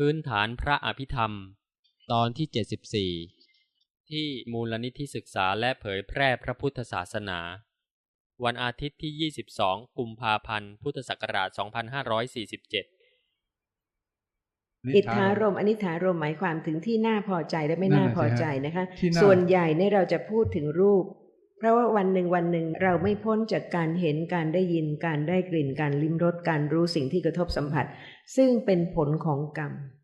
พื้นฐานพระอภิธรรม ตอนที่ 74 ที่มูลนิธิศึกษาและเผยแพร่พระพุทธศาสนา วันอาทิตย์ที่ 22 กุมภาพันธ์ พุทธศักราช 2547 อิทธารมณ์อนิธารมณ์หมายความถึงที่น่าพอใจและไม่น่าพอใจนะคะที่น่าส่วนใหญ่เนี่ยเราจะพูดถึงรูป เพราะว่าวันหนึ่งวันหนึ่งเราไม่พ้นจากการเห็นการได้ยินการได้กลิ่นการลิ้มรสการรู้สิ่งที่กระทบสัมผัส ซึ่งเป็นผลของกรรมใช่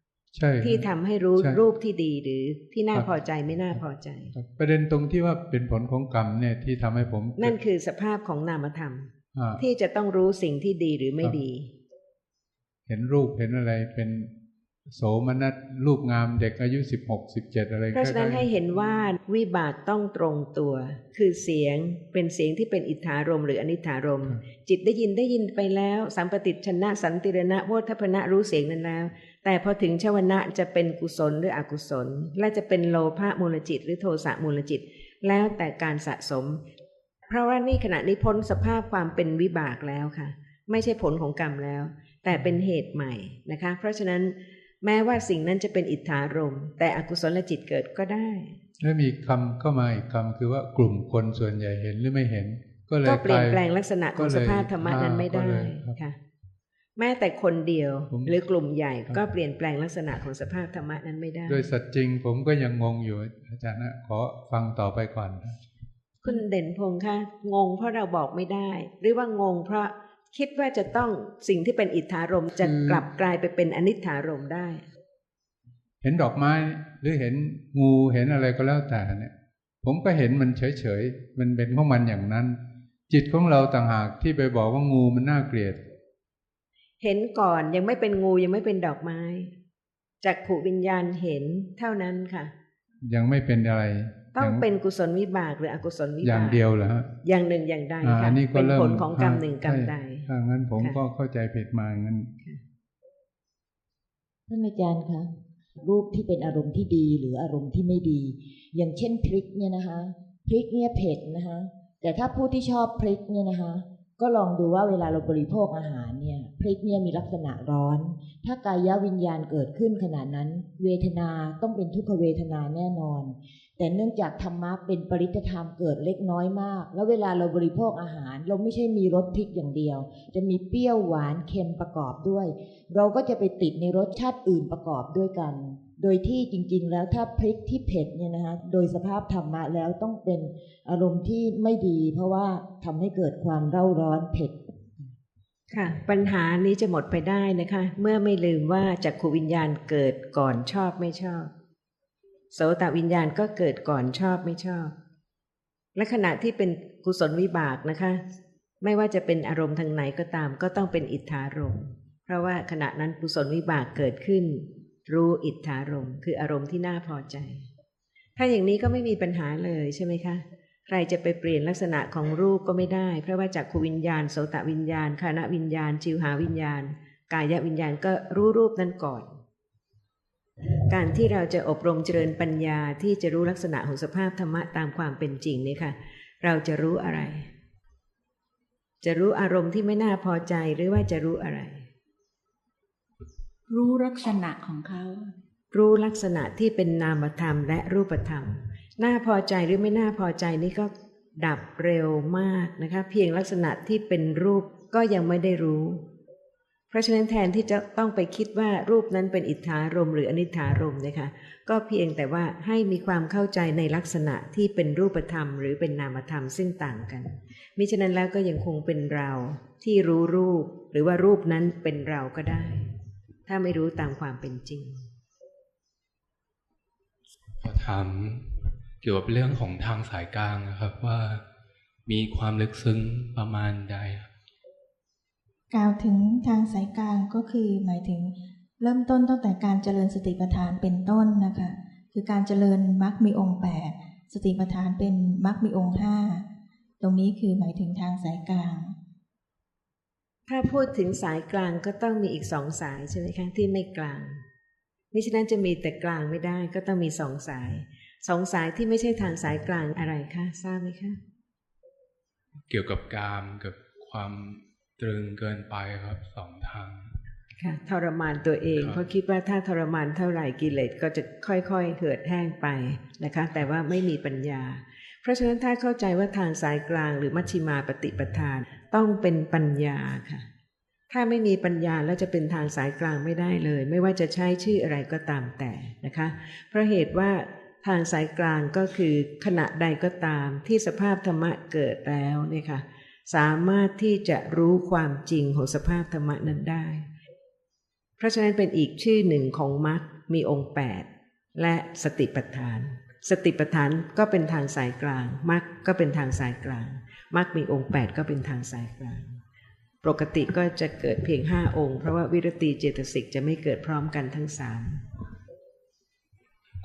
ที่ทำให้รู้ใช่รูปที่ดีหรือที่น่าครับพอใจไม่น่าพอใจครับประเด็นตรงที่ว่าเป็นผลของกรรมเนี่ยที่ทำให้ผม นั่นคือสภาพของนามธรรมอ่าที่จะต้องรู้สิ่งที่ดีหรือไม่ครับดี เห็นรูปเห็นอะไรเป็นโสมนัสรูปงามเด็กอายุสิบหกสิบเจ็ดอะไรเพราะฉะนั้นคล้ให้ยๆเห็นว่าวิบากต้องตรงตัว คือเสียงเป็นเสียงที่เป็นอิทธารมณ์หรืออนิธารมณ์ครับจิตได้ยินได้ยินไปแล้ว สัมปติชนะสันติรณะโพธพนะรู้เสียงนั้นแล้ว แต่พอถึงชวนะจะเป็นกุศลหรืออกุศล และจะเป็นโลภะมูลจิต หรือโทสะมูลจิต แล้วแต่การสะสม เพราะว่านี่ขณะนี้พ้นสภาพความเป็นวิบากแล้วค่ะ ไม่ใช่ผลของกรรมแล้ว แต่เป็นเหตุใหม่นะคะ เพราะฉะนั้นแม้ว่าสิ่งนั้นจะเป็นอิทธารมณ์แต่อกุศลจิตเกิดก็ได้ แล้วมีคำเข้ามาอีกคำคือว่ากลุ่มคนส่วนใหญ่เห็นหรือไม่เห็น ก็เลยก็เปลี่ยนกาแปลงลักษณะของก็เลยสภาพธรรมะนั้นไม่ก็ได้เลยครับค่ะ แม้แต่คนเดียวผมหรือกลุ่มใหญ่ครับก็เปลี่ยนแปลงลักษณะของสภาพธรรมะนั้นไม่ได้ โดยสัตว์จริงผมก็ยังงงอยู่อาจารย์นะขอฟังต่อไปก่อนนะคุณเด่นพงษ์คะงงเพราะเราบอกไม่ได้ หรือว่างงเพราะคิดว่าจะต้องสิ่งที่เป็นอิทธารมณ์จะกลับกลายไปเป็นอนิธารมณ์ได้ เห็นดอกไม้หรือเห็นงูเห็นอะไรก็แล้วแต่เนี่ย ผมก็เห็นมันเฉยๆมันเป็นของมันอย่างนั้น จิตของเราต่างหากที่ไปบอกว่างูมันน่าเกลียด เห็นก่อนยังไม่เป็นงูยังไม่เป็นดอกไม้จากขูวิญญาณเห็นเท่านั้นค่ะ ยังไม่เป็นอะไร ต้องย่าเป็นกุศลวิบากหรืออกุศลวิบากอย่างเดียวเหรอฮะอย่างหนึ่งอย่างใดอ่าค่ะอันนี้ก็เป็นเริ่มผลของกรรมหนึ่งกรรมใช่ใดถ้างั้นผมค่ะก็เข้าใจผิดมางั้นท่านอาจารย์คะรูปที่เป็นอารมณ์ที่ดีหรืออารมณ์ที่ไม่ดี อย่างเช่นพริกเนี่ยนะคะพริกเนี่ยเผ็ดนะคะ แต่ถ้าผู้ที่ชอบพริกเนี่ยนะคะ ก็ลองดูว่าเวลาเราบริโภคอาหารเนี่ย พริกเนี่ยมีลักษณะร้อน ถ้ากายวิญญาณเกิดขึ้นขนาดนั้น เวทนาต้องเป็นทุกขเวทนาแน่นอน แต่เนื่องจากธรรมะเป็นปริตธรรมเกิดเล็กน้อยมาก แล้วเวลาเราบริโภคอาหาร เราไม่ใช่มีรสพริกอย่างเดียว จะมีเปรี้ยวหวานเค็มประกอบด้วย เราก็จะไปติดในรสชาติอื่นประกอบด้วยกัน โดยที่จริง ๆ แล้วถ้าพริกที่เผ็ดเนี่ยนะคะโดยสภาพธรรมะแล้วต้องเป็นอารมณ์ที่ไม่ดี เพราะว่าทำให้เกิดความเร่าร้อนเผ็ด ค่ะ ปัญหานี้จะหมดไปได้นะคะ เมื่อไม่ลืมว่าจักขูวิญญาณเกิดก่อนชอบไม่ชอบ โสตวิญญาณก็เกิดก่อนชอบไม่ชอบ และขณะที่เป็นกุศลวิบากนะคะ ไม่ว่าจะเป็นอารมณ์ทางไหนก็ตาม ก็ต้องเป็นอิทธารมณ์เพราะว่าขณะนั้นกุศลวิบากเกิดขึ้น รู้อิทธารมณ์คืออารมณ์ที่น่าพอใจ ถ้าอย่างนี้ก็ไม่มีปัญหาเลยใช่ไหมคะ ใครจะไปเปลี่ยนลักษณะของรูปก็ไม่ได้ เพราะว่าจากขูวิญญาณโสตวิญญาณคานวิญญาณ ชิวหาวิญญาณ กายวิญญาณก็รู้รูปนั้นก่อน การที่เราจะอบรมเจริญปัญญาที่จะรู้ลักษณะของสภาพธรรมะตามความเป็นจริงนี่ค่ะ เราจะรู้อะไร จะรู้อารมณ์ที่ไม่น่าพอใจหรือว่าจะรู้อะไร รู้ลักษณะของเขา รู้ลักษณะที่เป็นนามธรรมและรูปธรรม น่าพอใจหรือไม่น่าพอใจนี่ก็ดับเร็วมากนะคะ เพียงลักษณะที่เป็นรูปก็ยังไม่ได้รู้ เพราะฉะนั้นแทนที่จะต้องไปคิดว่ารูปนั้นเป็นอิทธารมหรืออนิธารมนะคะ ก็เพียงแต่ว่าให้มีความเข้าใจในลักษณะที่เป็นรูปธรรม หรือเป็นนามธรรมซึ่งต่างกัน มิฉะนั้นแล้วก็ยังคงเป็นเราที่รู้รูป หรือว่ารูปนั้นเป็นเราก็ได้ ถ้าไม่รู้ตามความเป็นจริงขอถาม เกี่ยวกับเรื่องของทางสายกลางนะครับว่ามีความลึกซึ้งประมาณใดครับกล่าวถึงทางสายกลางก็คือหมายถึงเริ่มต้นตั้งแต่การเจริญสติปัฏฐานเป็นต้นนะคะคือการเจริญมรรคมีองค์แปดสติปัฏฐานเป็นมรรคมีองค์ห้าตรงนี้คือหมายถึงทางสายกลาง ถ้าพูดถึงสายกลางก็ต้องมีอีกสองสายใช่ไหมคะที่ไม่กลางมิฉะนั้นจะมีแต่กลางไม่ได้ก็ต้องมีสองสาย สองสายที่ไม่ใช่ทางสายกลางอะไรคะทราบไหมคะ เกี่ยวกับกามกับความตรึงเกินไปครับสองทางค่ะทรมานตัวเอง เพราะคิดว่าถ้าทรมานเท่าไหร่กิเลสก็จะค่อยๆ เหือดแห้งไปนะคะ แต่ว่าไม่มีปัญญา เพราะฉะนั้นถ้าเข้าใจว่าทางสายกลางหรือมัชฌิมาปฏิปทาน ต้องเป็นปัญญาค่ะ ถ้าไม่มีปัญญาแล้วจะเป็นทางสายกลางไม่ได้เลย ไม่ว่าจะใช้ชื่ออะไรก็ตามแต่นะคะ เพราะเหตุว่า ทางสายกลางก็คือขณะใดก็ตามที่สภาพธรรมะเกิดแล้วเนี่ยค่ะสามารถที่จะรู้ความจริงของสภาพธรรมะนั้นได้ เพราะฉะนั้นเป็นอีกชื่อหนึ่งของมรรคมีองค์ 8 และสติปัฏฐาน สติปัฏฐานก็เป็นทางสายกลางมรรคก็เป็นทางสายกลางมรรคมีองค์ 8 ก็เป็นทางสายกลาง ปกติก็จะเกิดเพียงห้าองค์ เพราะว่าวิรติเจตสิกจะไม่เกิดพร้อมกันทั้งสาม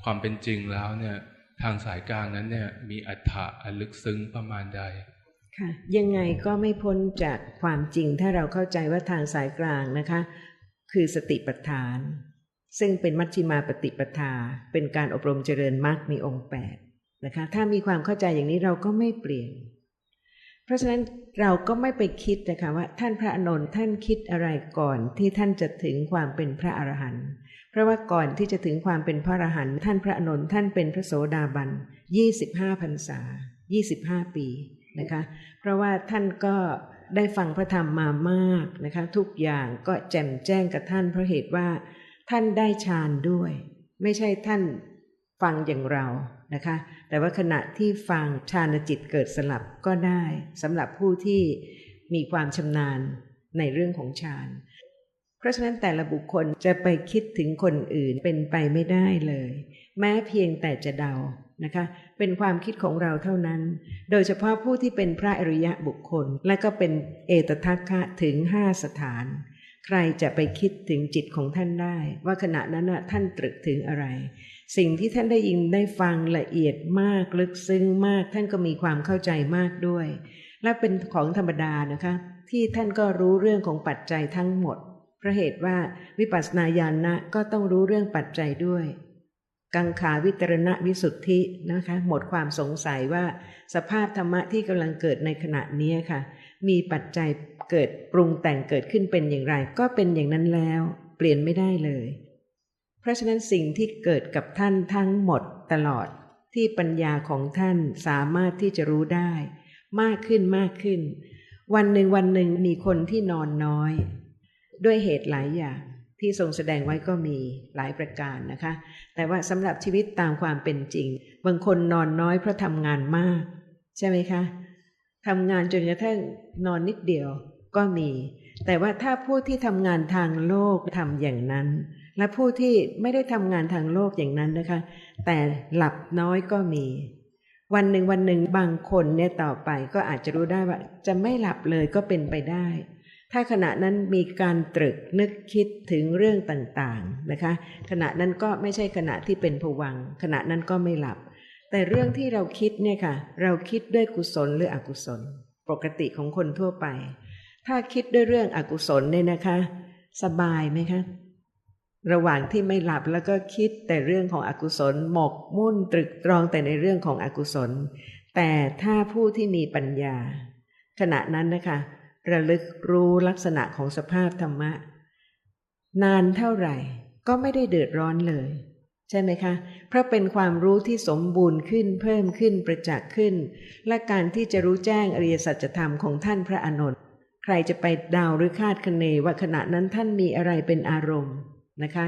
ความเป็นจริงแล้วเนี่ยทางสายกลางนั้นเนี่ยมีอัฏฐะอันลึกซึ้งประมาณใดค่ะยังไงก็ไม่พ้นจากความจริงถ้าเราเข้าใจว่าทางสายกลางนะคะ คือสติปัฏฐาน ซึ่งเป็นมัชฌิมาปฏิปทา เป็นการอบรมเจริญมรรคมีองค์แปดนะคะถ้ามีความเข้าใจอย่างนี้เราก็ไม่เปลี่ยน เพราะฉะนั้นเราก็ไม่ไปคิดนะคะว่าท่านพระอนนท์ท่านคิดอะไรก่อนที่ท่านจะถึงความเป็นพระอรหันต์ ราะว่าก่อนที่จะถึงความเป็นพระอรหันต์ท่านพระอนนท์ท่านเป็นพระโสดาบันยี่สิบห้าพรรษายี่สิบห้าปีนะคะ เพราะว่าท่านก็ได้ฟังพระธรรมมามากนะคะ ทุกอย่างก็แจ่มแจ้งกับท่านเพราะเหตุว่า ท่านได้ฌานด้วย ไม่ใช่ท่านฟังอย่างเรานะคะ แต่ว่าขณะที่ฟังฌานจิตเกิดสลับก็ได้สำหรับผู้ที่มีความชำนาญในเรื่องของฌาน เพราะฉะนั้นแต่ละบุคคลจะไปคิดถึงคนอื่นเป็นไปไม่ได้เลย แม้เพียงแต่จะเดานะคะ เป็นความคิดของเราเท่านั้น โดยเฉพาะผู้ที่เป็นพระอริยะบุคคล และก็เป็นเอตทัคคะถึงห้าสถาน ใครจะไปคิดถึงจิตของท่านได้ ว่าขณะนั้นท่านตรึกถึงอะไร สิ่งที่ท่านได้ยินได้ฟังละเอียดมากลึกซึ้งมาก ท่านก็มีความเข้าใจมากด้วย และเป็นของธรรมดานะคะ ที่ท่านก็รู้เรื่องของปัจจัยทั้งหมด ราะเหตุว่าวิปัสสนาญาณนะก็ต้องรู้เรื่องปัจจัยด้วย กังขาวิตรณวิสุทธินะคะ หมดความสงสัยว่าสภาพธรรมะที่กำลังเกิดในขณะนี้ค่ะ มีปัจจัยเกิดปรุงแต่งเกิดขึ้นเป็นอย่างไร ก็เป็นอย่างนั้นแล้ว เปลี่ยนไม่ได้เลย เพราะฉะนั้นสิ่งที่เกิดกับท่านทั้งหมดตลอดที่ปัญญาของท่านสามารถที่จะรู้ได้ มากขึ้นมากขึ้น วันหนึ่งวันหนึ่งมีคนที่นอนน้อย ด้วยเหตุหลายอย่างที่ทรงแสดงไว้ก็มีหลายประการนะคะ แต่ว่าสำหรับชีวิตตามความเป็นจริง บางคนนอนน้อยเพราะทำงานมาก ใช่ไหมคะทำงานจนกระทั่งนอนนิดเดียวก็มี แต่ว่าถ้าผู้ที่ทำงานทางโลกทำอย่างนั้น และผู้ที่ไม่ได้ทำงานทางโลกอย่างนั้นนะคะ แต่หลับน้อยก็มี วันหนึ่งวันหนึ่งบางคนเนี่ยต่อไปก็อาจจะรู้ได้ว่าจะไม่หลับเลยก็เป็นไปได้ ถ้าขณะนั้นมีการตรึกนึกคิดถึงเรื่องต่างๆนะคะ ขณะนั้นก็ไม่ใช่ขณะที่เป็นผวัง ขณะนั้นก็ไม่หลับ แต่เรื่องที่เราคิดเนี่ยค่ะ เราคิดด้วยกุศลหรืออกุศล ปกติของคนทั่วไป ถ้าคิดด้วยเรื่องอกุศลเนี่ยนะคะ สบายไหมคะระหว่างที่ไม่หลับแล้วก็คิดแต่เรื่องของอกุศลหมกมุ่นตรึกตรองแต่ในเรื่องของอกุศล แต่ถ้าผู้ที่มีปัญญา ขณะนั้นนะคะ ระลึกรู้ลักษณะของสภาพธรรมะ นานเท่าไหร่ก็ไม่ได้เดือดร้อนเลย ใช่ไหมคะ เพราะเป็นความรู้ที่สมบูรณ์ขึ้นเพิ่มขึ้นประจักษ์ขึ้น และการที่จะรู้แจ้งอริยสัจธรรมของท่านพระอนุนใครจะไปดาวหรือคาดคะเนว่าขณะนั้นท่านมีอะไรเป็นอารมณ์นะคะ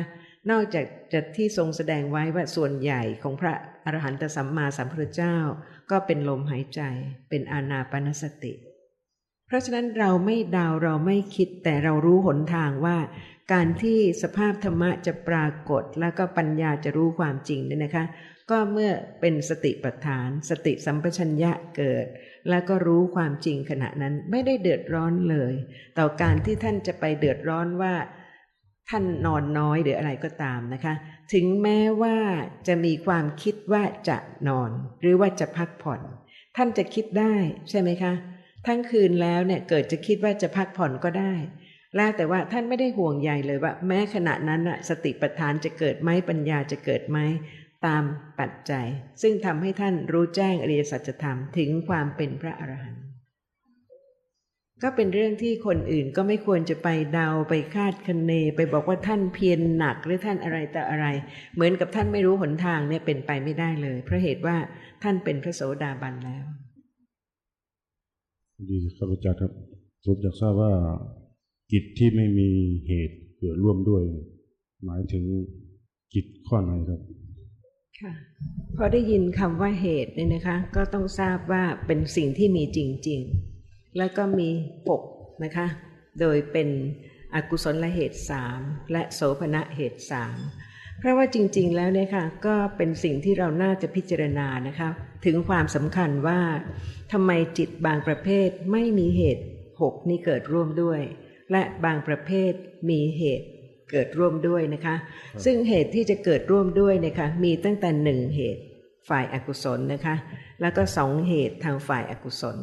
นอกจากจะที่ทรงแสดงไว้ว่าส่วนใหญ่ของพระอรหันตสัมมาสัมพุทธเจ้า ก็เป็นลมหายใจเป็นอานาปนสติ เพราะฉะนั้นเราไม่ดาวเราไม่คิดแต่เรารู้หนทางว่า การที่สภาพธรรมะจะปรากฏ แล้วก็ปัญญาจะรู้ความจริงเนี่ยนะคะ ก็เมื่อเป็นสติปัฏฐาน สติสัมปชัญญะเกิด แล้วก็รู้ความจริงขณะนั้นไม่ได้เดือดร้อนเลย ต่อการที่ท่านจะไปเดือดร้อนว่าท่านนอนน้อยหรืออะไรก็ตามนะคะ ถึงแม้ว่าจะมีความคิดว่าจะนอน หรือว่าจะพักผ่อน ท่านจะคิดได้ใช่ไหมคะ ทั้งคืนแล้วเนี่ยเกิดจะคิดว่าจะพักผ่อนก็ได้แล้วแต่ว่าท่านไม่ได้ห่วงใยเลยว่า แม้ขณะนั้นสติปัฏฐานจะเกิดไหมปัญญาจะเกิดไหมตามปัจจัย ซึ่งทำให้ท่านรู้แจ้งอริยสัจธรรมถึงความเป็นพระอรหันต์ก็เป็นเรื่องที่คนอื่นก็ไม่ควรจะไปเดาไปคาดคะเน ไปบอกว่าท่านเพียรหนักหรือท่านอะไรแต่อะไร เหมือนกับท่านไม่รู้หนทางเนี่ยเป็นไปไม่ได้เลย เพราะเหตุว่าท่านเป็นพระโสดาบันแล้ว ดีครับอาจารย์ครับผมอยากทราบว่ากิจที่ไม่มีเหตุเกิดร่วมด้วย หมายถึงกิจข้อไหนครับค่ะพอได้ยินคำว่าเหตุเนี่ยนะคะ ก็ต้องทราบว่าเป็นสิ่งที่มีจริง ๆ แล้วก็มีปกนะคะ โดยเป็นอกุศลเหตุสามและโสภณะเหตุสามเพราะว่าจริง ๆ แล้วเนี่ยค่ะก็เป็นสิ่งที่เราน่าจะพิจารณานะคะ ถึงความสำคัญว่าทำไมจิตบางประเภทไม่มีเหตุหกนี้เกิดร่วมด้วย และบางประเภทมีเหตุเกิดร่วมด้วยนะคะ ซึ่งเหตุที่จะเกิดร่วมด้วยนะคะมีตั้งแต่หนึ่งเหตุฝ่ายอากุศลนะคะ แล้วก็สองเหตุทางฝ่ายอากุศล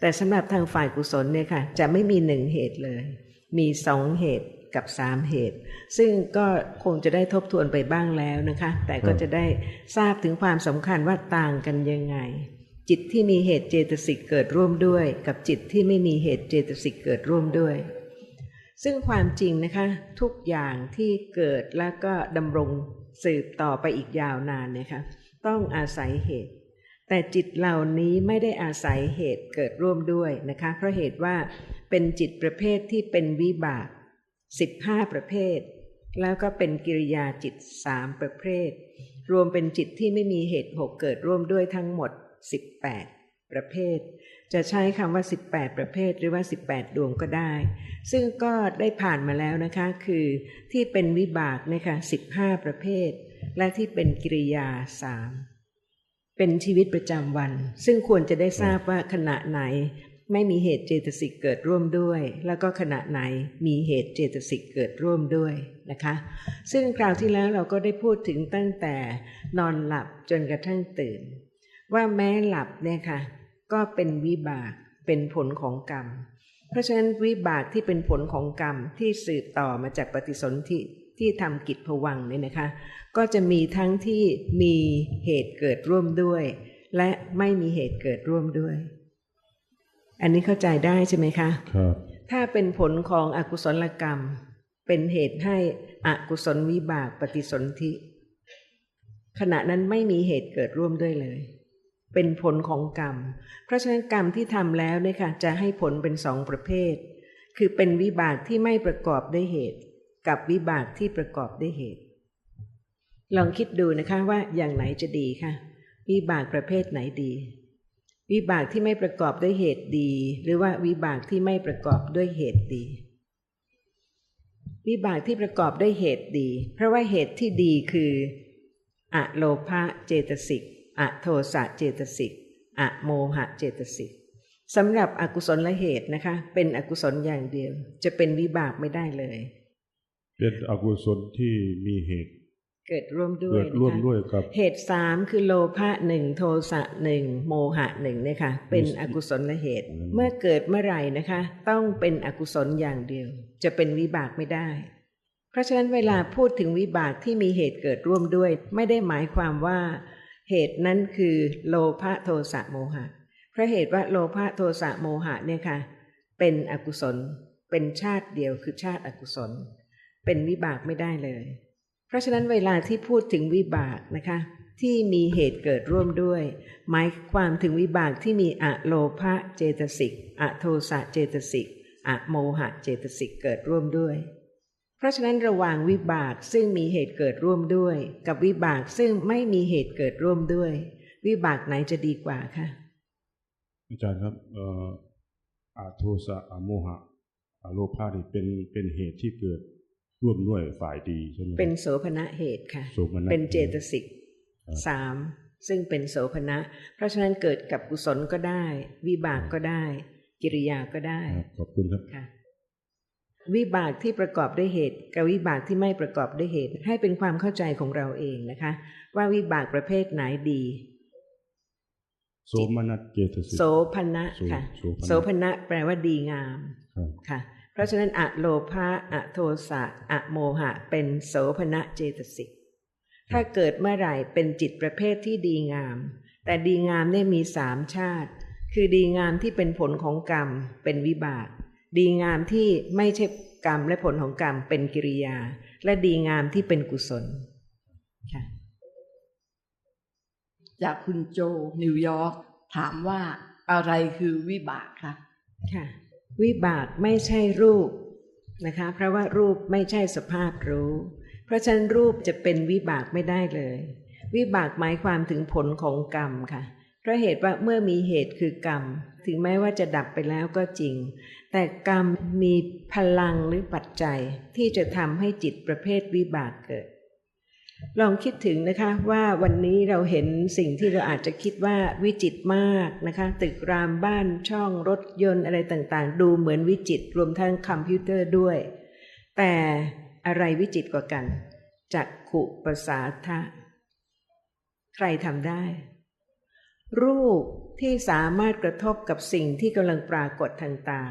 แต่สำหรับทางฝ่ายกุศลเนี่ยค่ะจะไม่มีหนึ่งเหตุเลย มีสองเหตุ กับสามเหตุ ซึ่งก็คงจะได้ทบทวนไปบ้างแล้วนะคะ แต่ก็จะได้ทราบถึงความสำคัญว่าต่างกันยังไง จิตที่มีเหตุเจตสิกเกิดร่วมด้วย กับจิตที่ไม่มีเหตุเจตสิกเกิดร่วมด้วย ซึ่งความจริงนะคะ ทุกอย่างที่เกิดแล้วก็ดำรงสืบต่อไปอีกยาวนานนะคะต้องอาศัยเหตุ แต่จิตเหล่านี้ไม่ได้อาศัยเหตุเกิดร่วมด้วยนะคะ เพราะเหตุว่าเป็นจิตประเภทที่เป็นวิบาก 15 ประเภท แล้วก็เป็นกิริยาจิตสามประเภท รวมเป็นจิตที่ไม่มีเหตุหกเกิดร่วมด้วยทั้งหมด 18 ประเภท จะใช้คำว่า 18 ประเภทหรือว่า 18 ดวงก็ได้ ซึ่งก็ได้ผ่านมาแล้วนะคะคือที่เป็นวิบากนะคะ15 ประเภท และที่เป็นกิริยาสามเป็นชีวิตประจำวัน ซึ่งควรจะได้ทราบว่าขณะไหน ไม่มีเหตุเจตสิกเกิดร่วมด้วย แล้วก็ขณะไหนมีเหตุเจตสิกเกิดร่วมด้วยนะคะ ซึ่งคราวที่แล้วเราก็ได้พูดถึงตั้งแต่นอนหลับจนกระทั่งตื่น ว่าแม้หลับเนี่ยค่ะ ก็เป็นวิบากเป็นผลของกรรม เพราะฉะนั้นวิบากที่เป็นผลของกรรมที่สืบต่อมาจากปฏิสนธิที่ทำกิจผวังเนี่ยนะคะ ก็จะมีทั้งที่มีเหตุเกิดร่วมด้วย และไม่มีเหตุเกิดร่วมด้วย อันนี้เข้าใจได้ใช่ไหมคะครับถ้าเป็นผลของอกุศลกรรม เป็นเหตุให้อกุศลวิบากปฏิสนธิขณะนั้นไม่มีเหตุเกิดร่วมด้วยเลย เป็นผลของกรรม เพราะฉะนั้นกรรมที่ทำแล้วเนี่ยค่ะจะให้ผลเป็นสองประเภท คือเป็นวิบากที่ไม่ประกอบด้วยเหตุ กับวิบากที่ประกอบด้วยเหตุ ลองคิดดูนะคะว่าอย่างไหนจะดีคะวิบากประเภทไหนดี วิบากที่ไม่ประกอบด้วยเหตุดี หรือว่าวิบากที่ไม่ประกอบด้วยเหตุดี วิบากที่ประกอบด้วยเหตุดี เพราะว่าเหตุที่ดีคืออะโลภะเจตสิกอะโทสะเจตสิกอะโมหะเจตสิกสำหรับอกุศลละเหตุนะคะ เป็นอกุศลอย่างเดียว จะเป็นวิบากไม่ได้เลย เป็นอกุศลที่มีเหตุ เกิดร่วมด้วยเกิดนะคะร่วมด้วยกับ เหตุสามคือโลภะหนึ่งโทสะหนึ่งโมหะหนึ่งเนี่ยค่ะเป็นอกุศลละเหตุอืมเมื่อเกิดเมื่อไหร่นะคะ ต้องเป็นอกุศลอย่างเดียว จะเป็นวิบากไม่ได้ เพราะฉะนั้นเวลาพูดถึงวิบากที่มีเหตุเกิดร่วมด้วย ไม่ได้หมายความว่า เหตุนั้นคือโลภะโทสะโมหะเพราะเหตุว่าโลภะโทสะโมหะเนี่ยค่ะ เป็นอกุศล เป็นชาติเดียวคือชาติอกุศล เป็นวิบากไม่ได้เลย เพราะฉะนั้นเวลาที่พูดถึงวิบากนะคะ ที่มีเหตุเกิดร่วมด้วย หมายความถึงวิบากที่มีอะโลภะเจตสิกอะโทสะเจตสิกอะโมหะเจตสิกเกิดร่วมด้วย เพราะฉะนั้นระหว่างวิบากซึ่งมีเหตุเกิดร่วมด้วย กับวิบากซึ่งไม่มีเหตุเกิดร่วมด้วย วิบากไหนจะดีกว่าคะอาจารย์ครับอ่ออาโทสะอาโมหะอาโลภะนี่เป็นเป็นเหตุที่เกิด ร่วมด้วยฝ่ายดีใช่ไหมครับเป็นโสภณะเหตุค่ะโสภณะเป็นเจตสิกครับสามซึ่งเป็นโสภณะ เพราะฉะนั้นเกิดกับกุศลก็ได้ วิบากก็ได้ กิริยาก็ได้ครับขอบคุณครับค่ะวิบากที่ประกอบด้วยเหตุ กับวิบากที่ไม่ประกอบด้วยเหตุ ให้เป็นความเข้าใจของเราเองนะคะ ว่าวิบากประเภทไหนดีโสมนัสเจตสิกโสภณะค่ะ โสภณะโสภณะแปลว่าดีงามครับค่ะเพ ราะฉะนั้นอะโลภะอะโทสะอะโมหะ เป็นโสภณะเจตสิก ถ้าเกิดเมื่อไหร่เป็นจิตประเภทที่ดีงาม แต่ดีงามเนี่ยมีสามชาติ คือดีงามที่เป็นผลของกรรม เป็นวิบาก ดีงามที่ไม่ใช่กรรมและผลของกรรมเป็นกิริยา และดีงามที่เป็นกุศลค่ะจากคุณโจนิวยอร์กถามว่าอะไรคือวิบากคะค่ะ วิบากไม่ใช่รูปนะคะ เพราะว่ารูปไม่ใช่สภาพรู้ เพราะฉะนั้นรูปจะเป็นวิบากไม่ได้เลย วิบากหมายความถึงผลของกรรมค่ะ เพราะเหตุว่าเมื่อมีเหตุคือกรรม ถึงแม้ว่าจะดับไปแล้วก็จริง แต่กรรมมีพลังหรือปัจจัยที่จะทำให้จิตประเภทวิบากเกิด ลองคิดถึงนะคะว่าวันนี้เราเห็นสิ่งที่เราอาจจะคิดว่าวิจิตมากนะคะ ตึกรามบ้านช่องรถยนต์อะไรต่างๆ ดูเหมือนวิจิตรวมทั้งคอมพิวเตอร์ด้วย แต่อะไรวิจิตกว่ากันจักขุประสาทะ ใครทำได้ รูปที่สามารถกระทบกับสิ่งที่กำลังปรากฏทางตา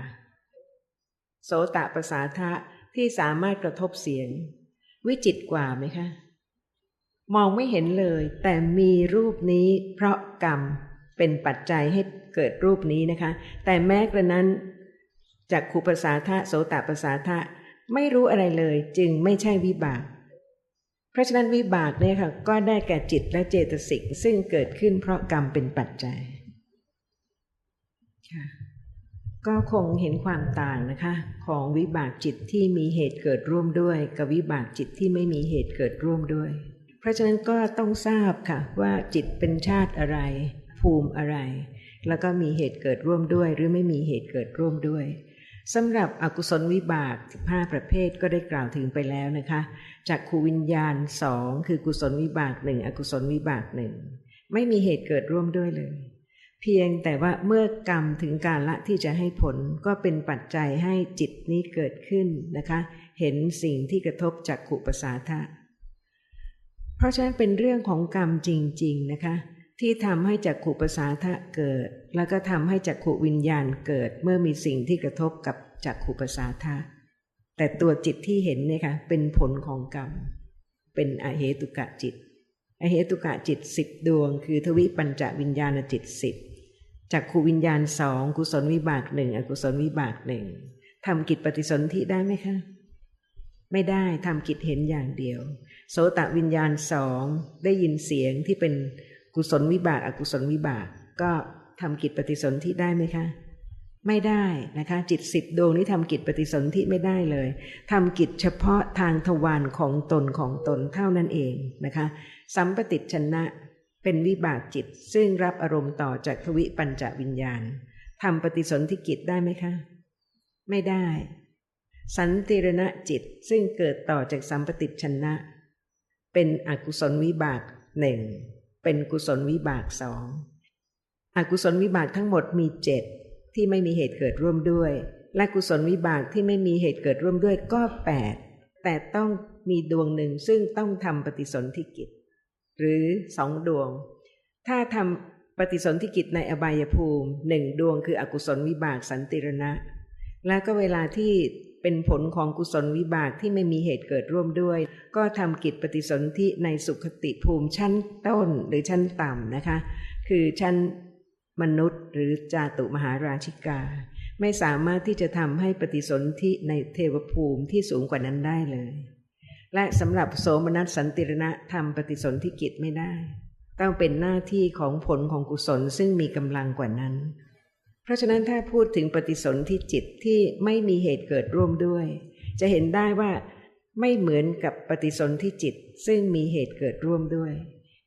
โสตประสาทะที่สามารถกระทบเสียง วิจิตกว่าไหมคะ มองไม่เห็นเลย แต่มีรูปนี้เพราะกรรมเป็นปัจจัยให้เกิดรูปนี้นะคะ แต่แม้กระนั้นจากขูภาษาทะโสตภาษาทะไม่รู้อะไรเลย จึงไม่ใช่วิบาก เพราะฉะนั้นวิบากเนี่ยค่ะก็ได้แก่จิตและเจตสิกซึ่งเกิดขึ้นเพราะกรรมเป็นปัจจัยค่ะก็คงเห็นความต่างนะคะ ของวิบากจิตที่มีเหตุเกิดร่วมด้วย กับวิบากจิตที่ไม่มีเหตุเกิดร่วมด้วย เพราะฉะนั้นก็ต้องทราบค่ะว่าจิตเป็นชาติอะไร ภูมิอะไร แล้วก็มีเหตุเกิดร่วมด้วย หรือไม่มีเหตุเกิดร่วมด้วยสำหรับอกุศลวิบาก 15 ประเภทก็ได้กล่าวถึงไปแล้วนะคะจากขูวิญญาณสองคือกุศลวิบากหนึ่งอกุศลวิบากหนึ่งไม่มีเหตุเกิดร่วมด้วยเลย เพียงแต่ว่าเมื่อกรรมถึงการละที่จะให้ผลก็เป็นปัจจัยให้จิตนี้เกิดขึ้นนะคะ เห็นสิ่งที่กระทบจากขุปสาทะ เพราะฉะนั้นเป็นเรื่องของกรรมจริง ๆ นะคะ ที่ทำให้จักขุปสาทะเกิด แล้วก็ทำให้จักขุวิญญาณเกิด เมื่อมีสิ่งที่กระทบกับจักขุปสาทะแต่ตัวจิตที่เห็นเนี่ยค่ะเป็นผลของกรรม เป็นอเหตุกะจิต อเหตุกะจิตสิบดวง คือทวิปัญจวิญญาณจิตสิบจักขูวิญญาณสองกุศลวิบากหนึ่งอกุศลวิบากหนึ่งทำกิจปฏิสนธิได้ไหมคะ ไม่ได้ทำกิจเห็นอย่างเดียว โสตวิญญาณสองได้ยินเสียงที่เป็นกุศลวิบากอกุศลวิบาก ก็ทำกิจปฏิสนธิได้ไหมคะ ไม่ได้นะคะ จิตสิบดวงนี้ทำกิจปฏิสนธิไม่ได้เลยทำกิจเฉพาะทางทวารของตนของตนเท่านั้นเองนะคะสัมปติชนะเป็นวิบากจิตซึ่งรับอารมณ์ต่อจากทวิปัญจวิญญาณทำปฏิสนธิกิจได้ไหมคะ ไม่ได้ สันติรณะจิตซึ่งเกิดต่อจากสัมปติชนะ เป็นอกุศลวิบากหนึ่งเป็นกุศลวิบากสองอกุศลวิบากทั้งหมดมีเจ็ดที่ไม่มีเหตุเกิดร่วมด้วย และกุศลวิบากที่ไม่มีเหตุเกิดร่วมด้วยก็แปดแต่ต้องมีดวงหนึ่งซึ่งต้องทำปฏิสนธิกิจ หรือสองดวง ถ้าทำปฏิสนธิกิจในอบายภูมิหนึ่งดวงคืออกุศลวิบากสันติรณะ และก็เวลาที่ เป็นผลของกุศลวิบากที่ไม่มีเหตุเกิดร่วมด้วย ก็ทำกิจปฏิสนธิในสุขติภูมิชั้นต้นหรือชั้นต่ำนะคะ คือชั้นมนุษย์หรือจาตุมหาราชิกา ไม่สามารถที่จะทำให้ปฏิสนธิในเทวภูมิที่สูงกว่านั้นได้เลย และสำหรับโสมนัสสันติรณะทำปฏิสนธิกิจไม่ได้ ต้องเป็นหน้าที่ของผลของกุศลซึ่งมีกำลังกว่านั้น ราะฉะนั้นถ้าพูดถึงปฏิสนธิจิตที่ไม่มีเหตุเกิดร่วมด้วย จะเห็นได้ว่าไม่เหมือนกับปฏิสนธิจิตซึ่งมีเหตุเกิดร่วมด้วย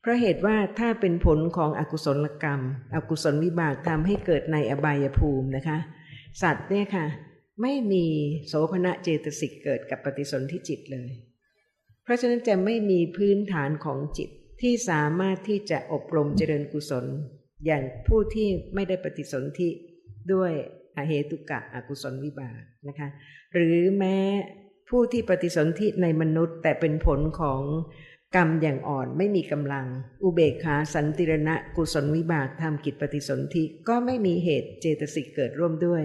เพราะเหตุว่าถ้าเป็นผลของอกุศลกรรม อกุศลวิบากทำให้เกิดในอบายภูมินะคะ สัตว์เนี่ยค่ะ ไม่มีโสภณะเจตสิกเกิดกับปฏิสนธิจิตเลย เพราะฉะนั้นจะไม่มีพื้นฐานของจิตที่สามารถที่จะอบรมเจริญกุศล อย่างผู้ที่ไม่ได้ปฏิสนธิ ด้วยอเหตุกะอกุศลวิบากนะคะหรือแม้ผู้ที่ปฏิสนธิในมนุษย์ แต่เป็นผลของกรรมอย่างอ่อนไม่มีกำลัง อุเบกขาสันติรณะกุศลวิบากทำกิจปฏิสนธิก็ไม่มีเหตุเจตสิกเกิดร่วมด้วย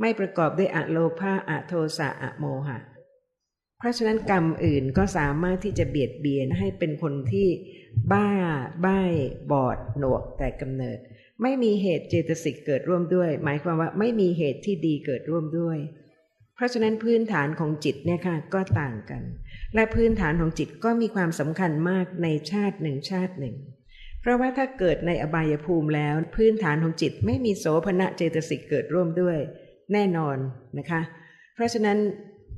ไม่ประกอบด้วยอะโลภาอะโทสะอะโมหะ เพราะฉะนั้นกรรมอื่นก็สามารถที่จะเบียดเบียนให้เป็นคนที่บ้า ใบ้บอด หนวกแต่กำเนิด ไม่มีเหตุเจตสิกเกิดร่วมด้วย หมายความว่าไม่มีเหตุที่ดีเกิดร่วมด้วย เพราะฉะนั้นพื้นฐานของจิตเนี่ยค่ะก็ต่างกัน และพื้นฐานของจิตก็มีความสำคัญมากในชาติหนึ่งชาติหนึ่ง เพราะว่าถ้าเกิดในอบายภูมิแล้ว พื้นฐานของจิตไม่มีโสภณะเจตสิกเกิดร่วมด้วย แน่นอนนะคะ เพราะฉะนั้น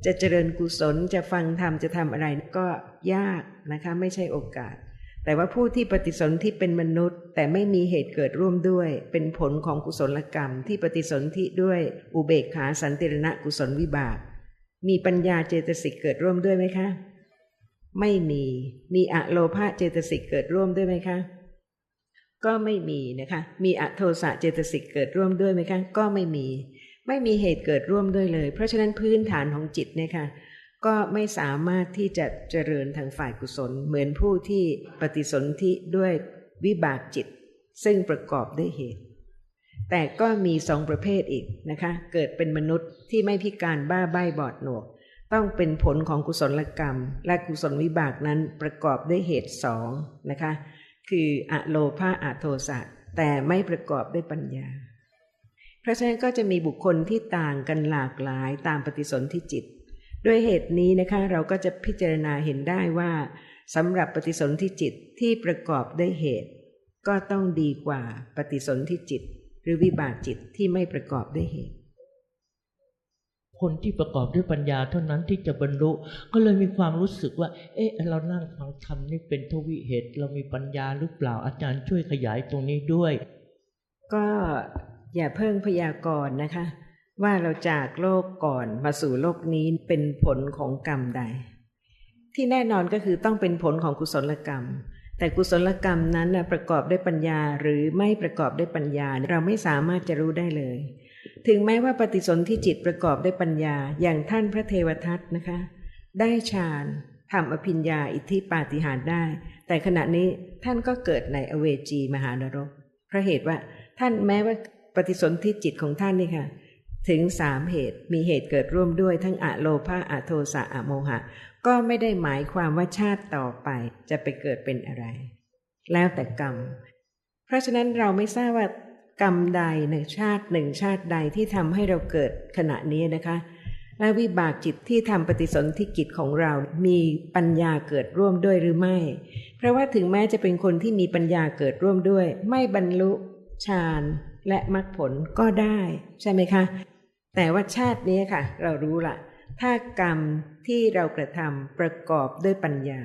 จะเจริญกุศลจะฟังธรรมจะทำอะไรก็ยากนะคะ ไม่ใช่โอกาส แต่ว่าผู้ที่ปฏิสนธิเป็นมนุษย์ แต่ไม่มีเหตุเกิดร่วมด้วย เป็นผลของกุศลกรรมที่ปฏิสนธิด้วยอุเบกขาสันติรณะกุศลวิบาก มีปัญญาเจตสิกเกิดร่วมด้วยไหมคะ ไม่มี มีอะโลภะเจตสิกเกิดร่วมด้วยไหมคะ ก็ไม่มีนะคะ มีอะโทสะเจตสิกเกิดร่วมด้วยไหมคะ ก็ไม่มี ไม่มีเหตุเกิดร่วมด้วยเลย เพราะฉะนั้นพื้นฐานของจิตเนี่ยค่ะ ก็ไม่สามารถที่จะเจริญทางฝ่ายกุศล เหมือนผู้ที่ปฏิสนธิด้วยวิบากจิต ซึ่งประกอบด้วยเหตุ แต่ก็มีสองประเภทอีกนะคะ เกิดเป็นมนุษย์ที่ไม่พิการบ้าใบ้บอดหนวก ต้องเป็นผลของกุศลกรรม และกุศลวิบากนั้นประกอบด้วยเหตุสองนะคะ คืออะโลภาอะโทสะแต่ไม่ประกอบด้วยปัญญา เพราะฉะนั้นก็จะมีบุคคลที่ต่างกันหลากหลายตามปฏิสนธิจิต ด้วยเหตุนี้นะคะเราก็จะพิจารณาเห็นได้ว่าสำหรับปฏิสนธิจิตที่ประกอบด้วยเหตุ ก็ต้องดีกว่าปฏิสนธิจิต หรือวิบากจิตที่ไม่ประกอบด้วยเหตุ คนที่ประกอบด้วยปัญญาเท่านั้นที่จะบรรลุก็เลยมีความรู้สึกว่า เอ๊ะ เรานั่งฟังธรรมนี่เป็นทวิเหตุ เรามีปัญญาหรือเปล่าอาจารย์ช่วยขยายตรงนี้ด้วย ก็อย่าเพิ่งพยากรณ์นะคะ ว่าเราจากโลกก่อนมาสู่โลกนี้เป็นผลของกรรมใด ที่แน่นอนก็คือต้องเป็นผลของกุศลกรรม แต่กุศลกรรมนั้นประกอบด้วยปัญญาหรือไม่ประกอบด้วยปัญญาเราไม่สามารถจะรู้ได้เลย ถึงแม้ว่าปฏิสนธิจิตประกอบด้วยปัญญาอย่างท่านพระเทวทัตนะคะ ได้ฌานทำอภิญญาอิทธิปาฏิหาริย์ได้ แต่ขณะนี้ท่านก็เกิดในอเวจีมหานรกเพราะเหตุว่าท่านแม้ว่าปฏิสนธิจิตของท่านนี่ค่ะ ถึงสามเหตุมีเหตุเกิดร่วมด้วยทั้งอะโลภาอะโทสะอะโมหะ ก็ไม่ได้หมายความว่าชาติต่อไปจะไปเกิดเป็นอะไร แล้วแต่กรรม เพราะฉะนั้นเราไม่ทราบว่ากรรมใดในชาติหนึ่งชาติใดที่ทำให้เราเกิดขณะนี้นะคะ และวิบากจิตที่ทำปฏิสนธิกิจของเรา มีปัญญาเกิดร่วมด้วยหรือไม่ เพราะว่าถึงแม้จะเป็นคนที่มีปัญญาเกิดร่วมด้วย ไม่บรรลุฌาน และมรรคผลก็ได้ ใช่ไหมคะ แต่ว่าชาตินี้ค่ะ เรารู้ละถ้ากรรมที่เรากระทำประกอบด้วยปัญญา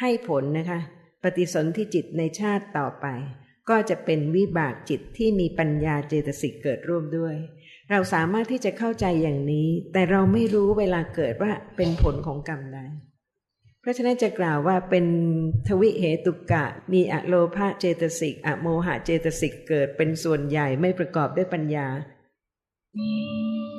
ให้ผลนะคะ ปฏิสนธิจิตในชาติต่อไป ก็จะเป็นวิบากจิตที่มีปัญญาเจตสิกเกิดร่วมด้วย เราสามารถที่จะเข้าใจอย่างนี้ แต่เราไม่รู้เวลาเกิดว่าเป็นผลของกรรมใด ราะฉะนั้นจะกล่าวว่าเป็นทวิเหตุกะ มีอะโลภะเจตสิกอะโมหะเจตสิกเกิดเป็นส่วนใหญ่ไม่ประกอบด้วยปัญญา mm.